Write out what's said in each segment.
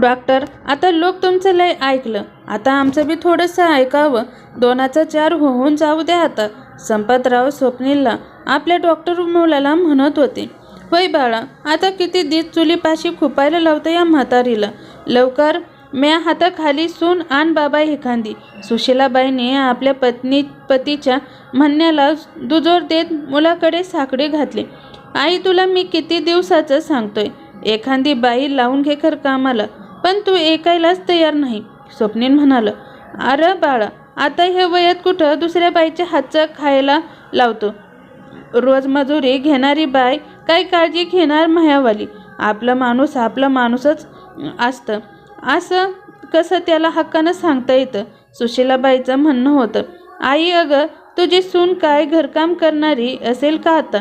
Doctor आता लोक तुमचं लय ऐकलं. आता आमचं बी थोडंसं ऐकावं. दोनाचा चार हो- होऊन जाऊ द्या आता. संपतराव स्वप्नीलला आपल्या डॉक्टर मुलाला म्हणत होते होय बाळा आता किती दिस चुलीपाशी खुपायला लावतं या म्हातारीला? लवकर म्या हाताखाली सून आण बाबा एखादी. सुशीलाबाईने आपल्या पत्नी पतीच्या म्हणण्याला दुजोर देत मुलाकडे साकडे घातले. आई तुला मी किती दिवसाचं सांगतोय? एखादी बाई लावून घे कर कामाला. पण तू ऐकायलाच तयार नाही स्वप्नील म्हणालं. अरे बाळा आता हे वयात कुठं दुसऱ्या बाईच्या हातचं खायला लावतो? रोज मजुरी घेणारी बाय काय काळजी घेणार मायावाली? आपला माणूस आपला माणूसच असतं. असं कसं त्याला हक्कानं सांगता येतं? सुशीलाबाईचं म्हणणं होतं. आई अगं तुझी सून काय घरकाम करणारी असेल का आता?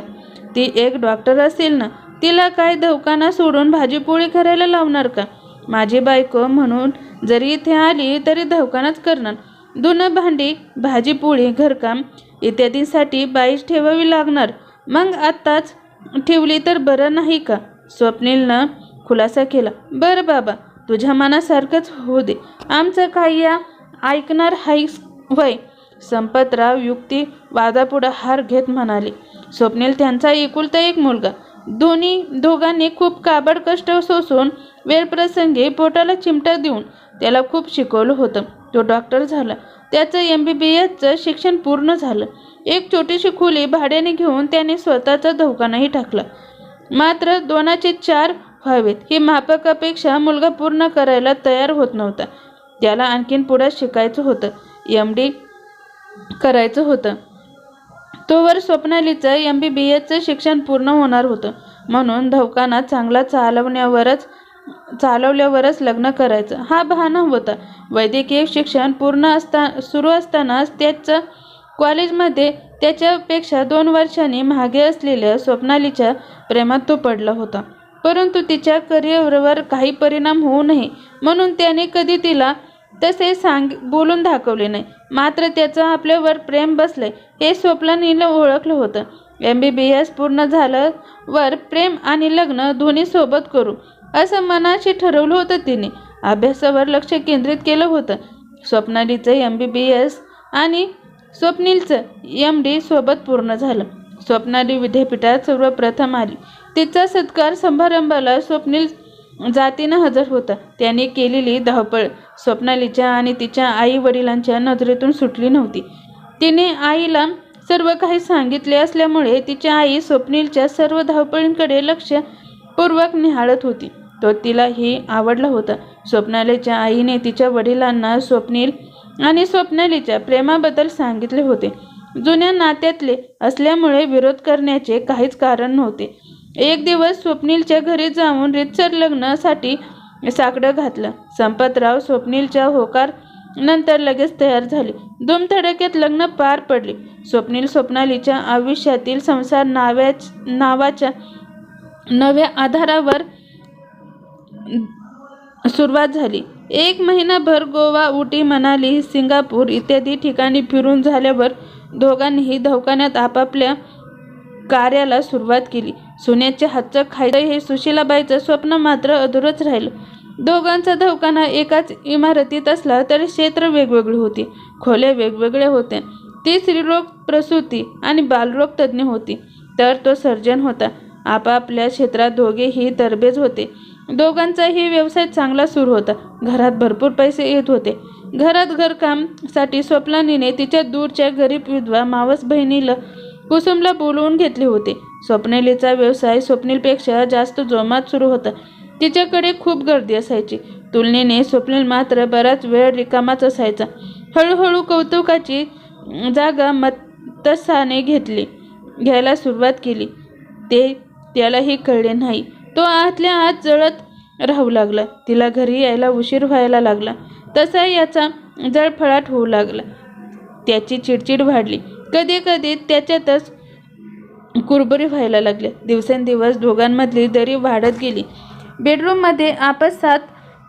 ती एक डॉक्टर असेल ना तिला काय दवकाना सोडून भाजीपोळी करायला लावणार का? माझी बायको म्हणून जरी इथे आली तरी धवकानच करणार. धुणं भांडी भाजीपोळी घरकाम इत्यादींसाठी बाईच ठेवावी लागणार. मग आत्ताच ठेवली तर बरं नाही का? स्वप्नीलनं खुलासा केला. बरं बाबा तुझ्या मनासारखंच होऊ दे. आमचं काही या ऐकणार हाईस? वय संपतराव युक्ती वादापुढं हार घेत म्हणाले. स्वप्नील त्यांचा एकुलता एक मुलगा. दोन्ही दोघांनी खूप काबड कष्ट सोसून वेळप्रसंगी पोटाला चिमटा देऊन त्याला खूप शिकवलं होतं. तो डॉक्टर झाला. त्याचं एम बी बी एसचं शिक्षण पूर्ण झालं. एक छोटीशी खोली भाड्याने घेऊन त्याने स्वतःचा धोकानाही टाकला. मात्र दोनाचे चार व्हावेत ही मापकापेक्षा मुलगा पूर्ण करायला तयार होत नव्हता. त्याला आणखीन पुढं शिकायचं होतं. एम डी करायचं होतं. तोवर स्वप्नालीचं एम बी बी एचं शिक्षण पूर्ण होणार होतं. म्हणून धवकांना चांगला चालवण्यावरच चालवल्यावरच लग्न करायचं. हा बहाणा होता. वैद्यकीय शिक्षण पूर्ण असता सुरू असतानाच त्याचं कॉलेजमध्ये त्याच्यापेक्षा दोन वर्षांनी मागे असलेल्या स्वप्नालीच्या प्रेमात तो पडला होता. परंतु तिच्या करिअरवर काही परिणाम होऊ नये. म्हणून त्याने कधी तिला तसे सांग बोलून दाखवले नाही. मात्र त्याचं आपल्यावर प्रेम बसले हे स्वप्नानीनं ओळखलं होतं. एम बी बी एस पूर्ण झालं वर प्रेम आणि लग्न दोन्ही सोबत करू असं मनाशी ठरवलं होतं तिने. अभ्यासावर लक्ष केंद्रित केलं होतं. स्वप्नालीचं एम बी बी एस आणि स्वप्नीलचं एम डी सोबत पूर्ण झालं. स्वप्नाली विद्यापीठात सर्वप्रथम आली. तिचा सत्कार समारंभाला स्वप्नील जातीनं हजर होता. त्याने केलेली धावपळ स्वप्नालीच्या आणि तिच्या आई वडिलांच्या नजरेतून सुटली नव्हती. तिने आईला सर्व काही सांगितले असल्यामुळे तिच्या आई स्वप्नीलच्या सर्व धावपळींकडे लक्षपूर्वक निहाळत होती. तो तिलाही आवडला होता. स्वप्नालीच्या आईने तिच्या वडिलांना स्वप्नील आणि स्वप्नालीच्या प्रेमाबद्दल सांगितले होते. जुन्या नात्यातले असल्यामुळे विरोध करण्याचे काहीच कारण नव्हते. एक दिवस स्वप्नीलच्या घरी जाऊन रितसर लग्नासाठी साकडं घातलं. संपतराव स्वप्नीलच्या होकार नंतर लगेच तयार झाले. दुमधडकेत लग्न पार पडले. स्वप्नील स्वप्नालीच्या आयुष्यातील संसार नाव्याच नावाच्या नव्या आधारावर सुरुवात झाली. एक महिनाभर गोवा उटी मनाली सिंगापूर इत्यादी ठिकाणी फिरून झाल्यावर दोघांनीही धवकान्यात आपापल्या कार्याला सुरुवात केली. सोन्याच्या हातचं खायचं हे सुशीलाबाईचं स्वप्न मात्र अधुरच राहिलं. दोघांचा धवकाना एकाच इमारतीत असला तरी क्षेत्र वेगवेगळी होती. खोल्या वेगवेगळ्या होत्या. ती स्त्रीरोग प्रसूती आणि बालरोग तज्ज्ञ होती. तर तो सर्जन होता. आपापल्या क्षेत्रात दोघेही तरबेज होते. दोघांचाही व्यवसाय चांगला सुरू होता. घरात भरपूर पैसे येत होते. घरात घरकामसाठी स्वप्नानीने तिच्या दूरच्या गरीब विधवा मावस बहिणीला कुसुमला बोलवून घेतले होते. स्वप्नेलीचा व्यवसाय स्वप्नीलपेक्षा जास्त जोमात सुरू होता. तिच्याकडे खूप गर्दी असायची. तुलनेने स्वप्नील मात्र बराच वेळ रिकामाच असायचा. हळूहळू कौतुकाची जागा मतसाने घेतली घ्यायला सुरुवात केली. ते त्यालाही कळले नाही. तो आतल्या आत जळत राहू लागला. तिला घरी यायला उशीर व्हायला लागला. तसा याचा जळफळाट होऊ लागला. त्याची चिडचिड वाढली. कधी कधी त्याच्यातच कुरबुरी व्हायला लागले. दिवसेंदिवस दोघांमधली दरी वाढत गेली. बेडरूममध्ये आपसात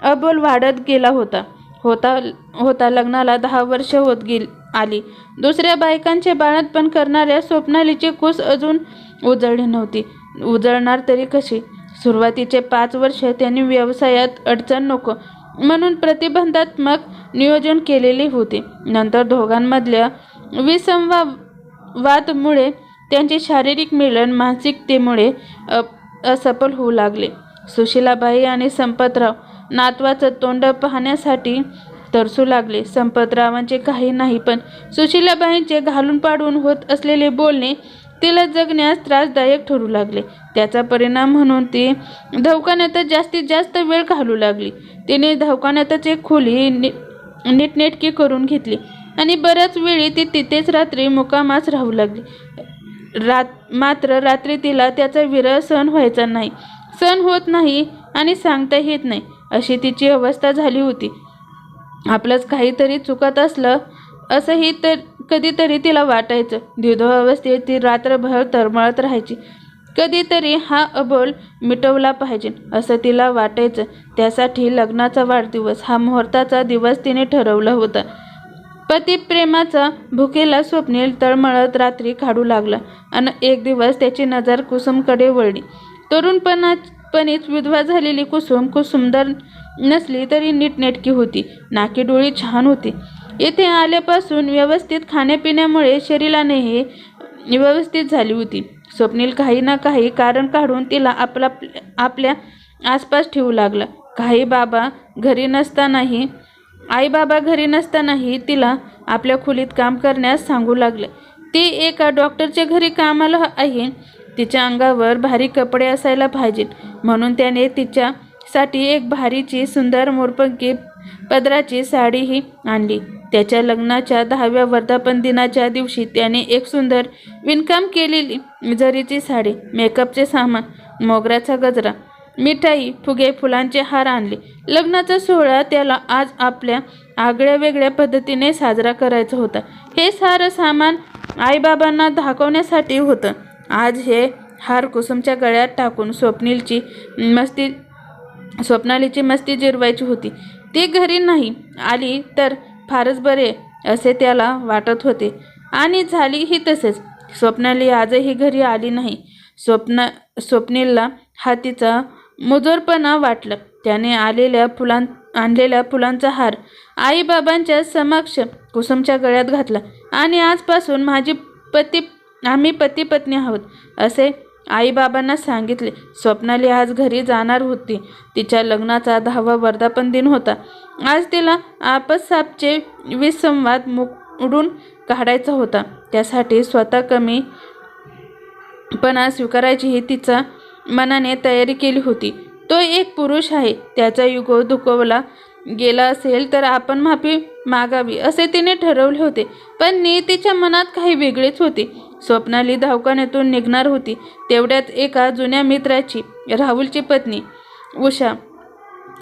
अबोल वाढत गेला होता. होता होता लग्नाला दहा वर्ष होत गेली आली. दुसऱ्या बायकांचे बाळंतपण करणाऱ्या स्वप्नालीची कूस अजून उजळली नव्हती. उजळणार तरी कशी? सुरुवातीचे पाच वर्ष त्यांनी व्यवसायात अडचण नको म्हणून प्रतिबंधात्मक नियोजन केलेले होते. नंतर दोघांमधल्या विसंवादमुळे त्यांचे शारीरिक मिलन मानसिकतेमुळे असफल होऊ लागले. सुशीलाबाई आणि संपतराव नातवाचं तोंड पाहण्यासाठी तरसू लागले. संपतरावांचे काही नाही पण सुशीलाबाईंचे घालून पाडून होत असलेले बोलणे तिला जगण्यास त्रासदायक ठरू लागले. त्याचा परिणाम म्हणून ती दवाखान्यातच जास्तीत जास्त वेळ घालू लागली. तिने दवाखान्यातच एक खोली नी नीटनेटकी करून घेतली आणि बऱ्याच वेळी ती तिथेच रात्री मुकामास राहू लागली. रात मात्र रात्री तिला त्याचा विरह सहन व्हायचा नाही. सहन होत नाही आणि सांगता येत नाही अशी तिची अवस्था झाली होती. आपलंच काहीतरी चुकत असलं असंही तर कधीतरी तिला वाटायचं. द्विधावस्थेत ती रात्रभर तरमळत राहायची. कधीतरी हा अबोल मिटवला पाहिजे असं तिला वाटायचं. त्यासाठी लग्नाचा वाढदिवस हा मुहूर्ताचा दिवस तिने ठरवला होता. पतिप्रेमाचा भुकेला स्वप्नील तळमळत रात्री काढू लागला आणि एक दिवस त्याची नजर कुसुमकडे वळली. तरुणपणापणीच विधवा झालेली कुसुम कुसुमदार सुंदर नसली तरी नीटनेटकी होती. नाकी डोळी छान होती. येथे आल्यापासून व्यवस्थित खाण्यापिण्यामुळे शरीरानेही व्यवस्थित झाली होती. स्वप्नील काही ना काही कारण काढून तिला आपला आपल्या आसपास ठेवू लागला. काही बाबा घरी नसतानाही आई बाबा घरी नसतानाही तिला आपल्या खोलीत काम करण्यास सांगू लागले. ती एका डॉक्टरच्या घरी कामाला आहे. तिच्या अंगावर भारी कपडे असायला पाहिजेत. म्हणून त्याने तिच्यासाठी एक भारीची सुंदर मोरपंकी पदराची साडीही आणली. त्याच्या लग्नाच्या दहाव्या वर्धापन दिनाच्या दिवशी त्याने एक सुंदर विणकाम केलेली जरीची साडी मेकअपचे सामान मोगऱ्याचा गजरा मिठाई फुगे फुलांचे हार आणले. लग्नाचा सोहळा त्याला आज आपल्या आगळ्या वेगळ्या पद्धतीने साजरा करायचा होता. हे सारं सामान आईबाबांना दाखवण्यासाठी होतं. आज हे हार कुसुमच्या गळ्यात टाकून स्वप्नीलची मस्ती स्वप्नालीची मस्ती जिरवायची होती. ती घरी नाही आली तर फारच बरे असे त्याला वाटत होते. आणि झालीही तसेच. स्वप्नाली आजही घरी आली नाही. स्वप्न स्वप्नीलला हा तिचा मुजोरपणा वाटलं. त्याने आलेल्या फुलां आणलेल्या फुलांचा हार आईबाबांच्या समक्ष कुसुमच्या गळ्यात घातला. आणि आजपासून माझी पती आम्ही पती पत्नी आहोत असे आईबाबांना सांगितले. स्वप्नाली आज घरी जाणार होती. तिच्या लग्नाचा दहावा वर्धापन दिन होता. आज तिला आपसापचे विसंवाद उडून काढायचा होता. त्यासाठी स्वतः कमी पणा स्वीकारायची ही तिचा मनाने तयारी केली होती. तो एक पुरुष आहे. त्याचा युगो दुखवला गेला असेल तर आपण माफी मागावी असे तिने ठरवले होते. पण नियतीच्या मनात काही वेगळेच होते. स्वप्नाली धावकान्यातून निघणार होती. तेवढ्यात एका जुन्या मित्राची राहुलची पत्नी उषा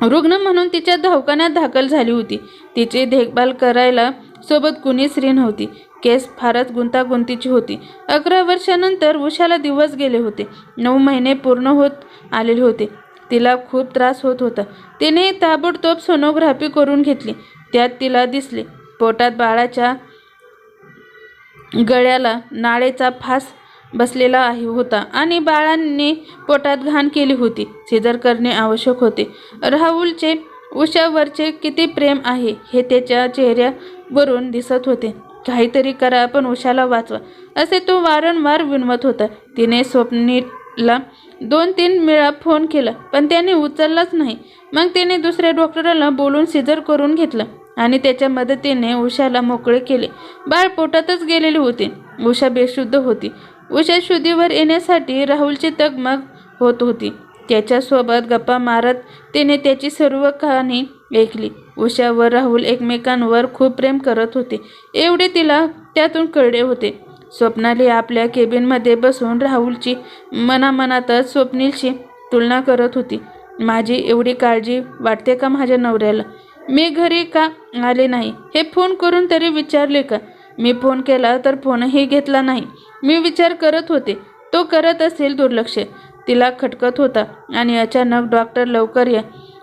रुग्ण म्हणून तिच्या धावकान्यात दाखल झाली होती. तिची देखभाल करायला सोबत कुणी स्त्री नव्हती. केस फारच गुंतागुंतीची होती. अकरा वर्षानंतर उषाला दिवस गेले होते. नऊ महिने पूर्ण होत आलेले होते. तिला खूप त्रास होत होता. तिने ताबडतोब सोनोग्राफी करून घेतली. त्यात तिला दिसले पोटात बाळाच्या गळ्याला नाळेचा फास बसलेला आहे होता आणि बाळांनी पोटात घाण केली होती. सिजर करणे आवश्यक होते. राहुलचे उषावरचे किती प्रेम आहे हे त्याच्या चेहऱ्यावरून दिसत होते. काहीतरी करा पण उषाला वाचवा. असे तो वारंवार विनवत होता. तिने स्वप्नीला दोन तीन वेळा फोन केला पण त्याने उचललाच नाही. मग तिने दुसऱ्या डॉक्टराला बोलून सिजर करून घेतलं आणि त्याच्या मदतीने उषाला मोकळे केले. बाळ पोटातच गेलेली होती. उषा बेशुद्ध होती. उषा शुद्धीवर येण्यासाठी राहुलची तगमग होत होती. त्याच्यासोबत गप्पा मारत तिने त्याची सर्व कहाणी ऐकली. उषा व राहुल एकमेकांवर खूप प्रेम करत होते. एवढे तिला त्यातून कळले होते. स्वप्नाली आपल्या केबिनमध्ये बसून राहुलची मनामनातच स्वप्नीलशी तुलना करत होती. माझी एवढी काळजी वाटते का माझ्या नवऱ्याला? मी घरी का आले नाही? हे फोन करून तरी विचारले का? मी फोन केला तर फोनही घेतला नाही. मी विचार करत होते. तो करत असेल दुर्लक्ष. तिला खटकत होता आणि अचानक डॉक्टर लवकर या.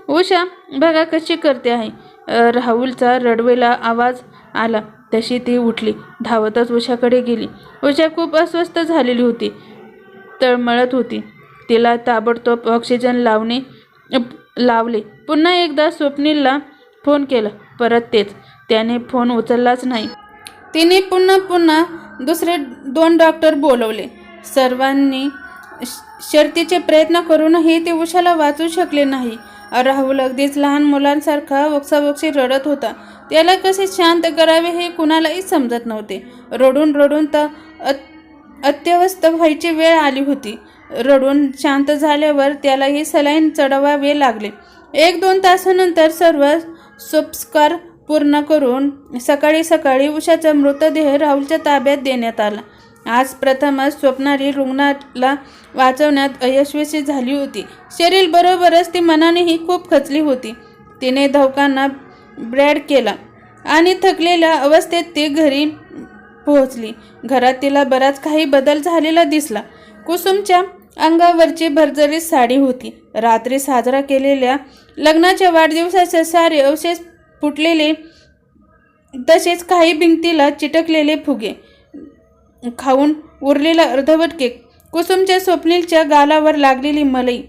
उषा बघा कशी करते आहे. राहुलचा रडवेला आवाज आला. तशी ती उठली. धावतच उषाकडे गेली. उषा खूप अस्वस्थ झालेली होती. तळमळत होती. तिला ताबडतोब ऑक्सिजन लावणे लावले. पुन्हा एकदा स्वप्नीलला फोन केला. परत तेच. त्याने फोन उचललाच नाही. तिने पुन्हा पुन्हा दुसरे दोन डॉक्टर बोलवले. सर्वांनी श- शर्तीचे प्रयत्न करूनही ते उषाला वाचू शकले नाही. राहुल अगदीच लहान मुलांसारखा वक्सावक्सी रडत होता. त्याला कसे शांत करावे हे कुणालाही समजत नव्हते. रडून रडून तर अत्यवस्थ व्हायची वेळ आली होती. रडून शांत झाल्यावर त्यालाही सलाईन चढवावे लागले. एक दोन तासानंतर सर्व संस्कार पूर्ण करून सकाळी सकाळी उषाचा मृतदेह राहुलच्या ताब्यात देण्यात आला. आज प्रथमच स्वप्नाली रुग्णाला वाचवण्यात अयशस्वी झाली होती. शरीर बरोबरच ती मनानेही खूप खचली होती. तिने धावकांना ब्रॅड केला आणि थकलेल्या अवस्थेत ती घरी पोहोचली. घरात तिला बराच काही बदल झालेला दिसला. कुसुमच्या अंगावरची भरजरी साडी होती. रात्री साजरा केलेल्या लग्नाच्या वाढदिवसाचे सारे अवशेष फुटलेले तसेच काही भिंतीला चिटकलेले फुगे. खाऊन उरलेला अर्धवट केक. कुसुमच्या स्वप्नीलच्या गालावर लागलेली मलई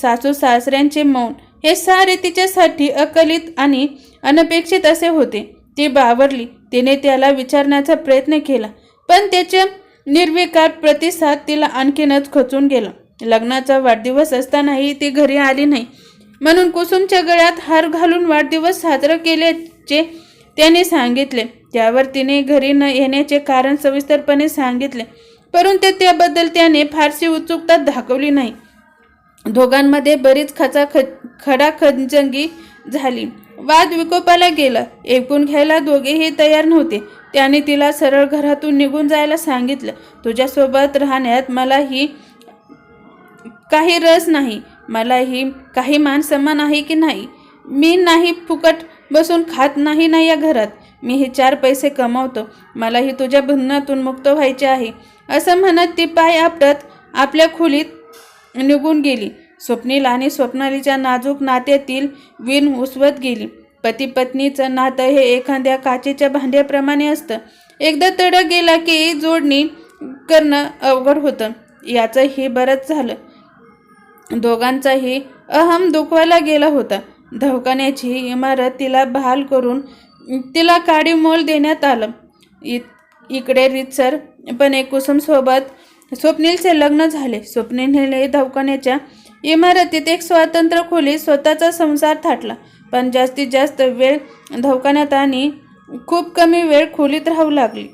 सासू सासऱ्यांचे मौन हे सारे तिच्यासाठी अकलित आणि अनपेक्षित असे होते. ती बावरली. तिने त्याला विचारण्याचा प्रयत्न केला पण त्याच्या निर्विकार प्रतिसाद तिला आणखीनच खचून गेला. लग्नाचा वाढदिवस असतानाही ती घरी आली नाही. म्हणून कुसुमच्या गळ्यात हार घालून वाढदिवस साजरा केल्याचे त्याने सांगितले. त्यावर तिने घरी न येण्याचे कारण सविस्तरपणे सांगितले. परंतु त्याबद्दल त्याने फारशी उत्सुकता दाखवली नाही. दोघांमध्ये बरीच खचा ख खडाखंजंगी झाली. वाद विकोपाला गेला. ऐकून घ्यायला दोघेही तयार नव्हते. त्याने तिला सरळ घरातून निघून जायला सांगितलं. तुझ्यासोबत राहण्यात मलाही काही रस नाही. मलाही काही मान सन्मान आहे की नाही? मी नाही फुकट बसून खात नाही ना या घरात. मी हे चार पैसे कमावतो. मलाही तुझ्या बंधनातून मुक्त व्हायचे आहे. असं म्हणत ती पाय आपटत आपल्या खोलीत निघून गेली. स्वप्नील आणि स्वप्नालीच्या नाजूक नात्यातील विण उसवत गेली. पती पत्नीचं नातं हे एखाद्या काचेच्या भांड्याप्रमाणे असतं. एकदा तडा गेला की जोडणी करणं अवघड होतं. याचं हे बरंच झालं. दोघांचाही अहम दुखवायला गेला होता. दवाखान्याची इमारत तिला बहाल करून तिला काडी मोल देण्यात आलं. इ इकडे रितसरपणे कुसुमसोबत स्वप्नीलचे लग्न झाले. स्वप्नीलने दवाखान्याच्या इमारतीत एक स्वातंत्र्य खोली स्वतःचा संसार थाटला. पण जास्तीत जास्त वेळ दवाखान्यात आणि खूप कमी वेळ खोलीत राहू लागली.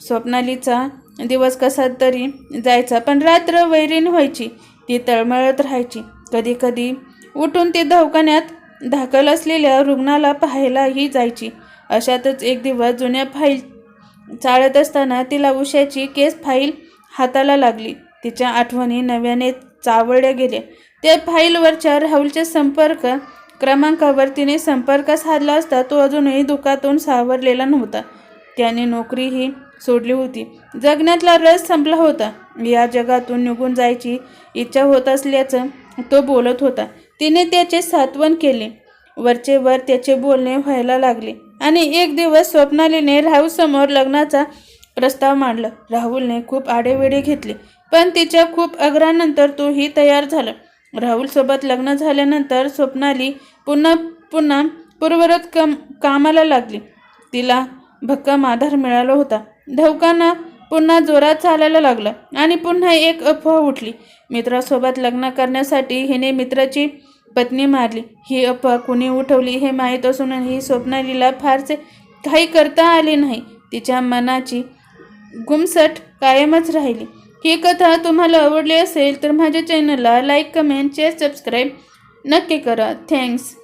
स्वप्नालीचा दिवस कसा तरी जायचा पण रात्र वैरीण व्हायची. ती तळमळत राहायची. कधी कधी उठून ती दवाखान्यात दाखल असलेल्या रुग्णाला पाहायलाही जायची. अशातच एक दिवस जुन्या फाईल चाळत असताना तिला उशाची केस फाईल हाताला लागली. तिच्या आठवणी नव्याने चावळल्या गेल्या. त्या फाईलवरच्या राहुलच्या संपर्क क्रमांकावर तिने संपर्क साधला असता तो अजूनही दुःखातून सावरलेला नव्हता. त्याने नोकरीही सोडली होती. जगण्यातला रस संपला होता. या जगातून निघून जायची इच्छा होत असल्याचं तो बोलत होता. तिने त्याचे सात्वन केले. वरचे वर त्याचे बोलणे व्हायला लागले. आणि एक दिवस स्वप्नालीने राहूसमोर लग्नाचा प्रस्ताव मांडला. राहुलने खूप आडेवेडे घेतले पण तिच्या खूप आग्रहानंतर तोही तयार झाला. राहुलसोबत लग्न झाल्यानंतर स्वप्नाली पुन्हा पुन्हा पूर्वरत कम कामाला लागली. तिला भक्कम आधार मिळाला होता. धवकांना पुन्हा जोरात चालायला लागला आणि पुन्हा एक अफवा उठली. मित्रासोबत लग्न करण्यासाठी हिने मित्राची पत्नी मारली. ही अफवा कुणी उठवली हे माहीत असूनही स्वप्नालीला फारसे काही करता आले नाही. तिच्या मनाची गुमसट कायमच राहिली. ही कथा तुम्हाला आवडली असेल तर माझ्या चॅनलला लाईक कमेंट शेअर सबस्क्राईब नक्की करा. थँक्स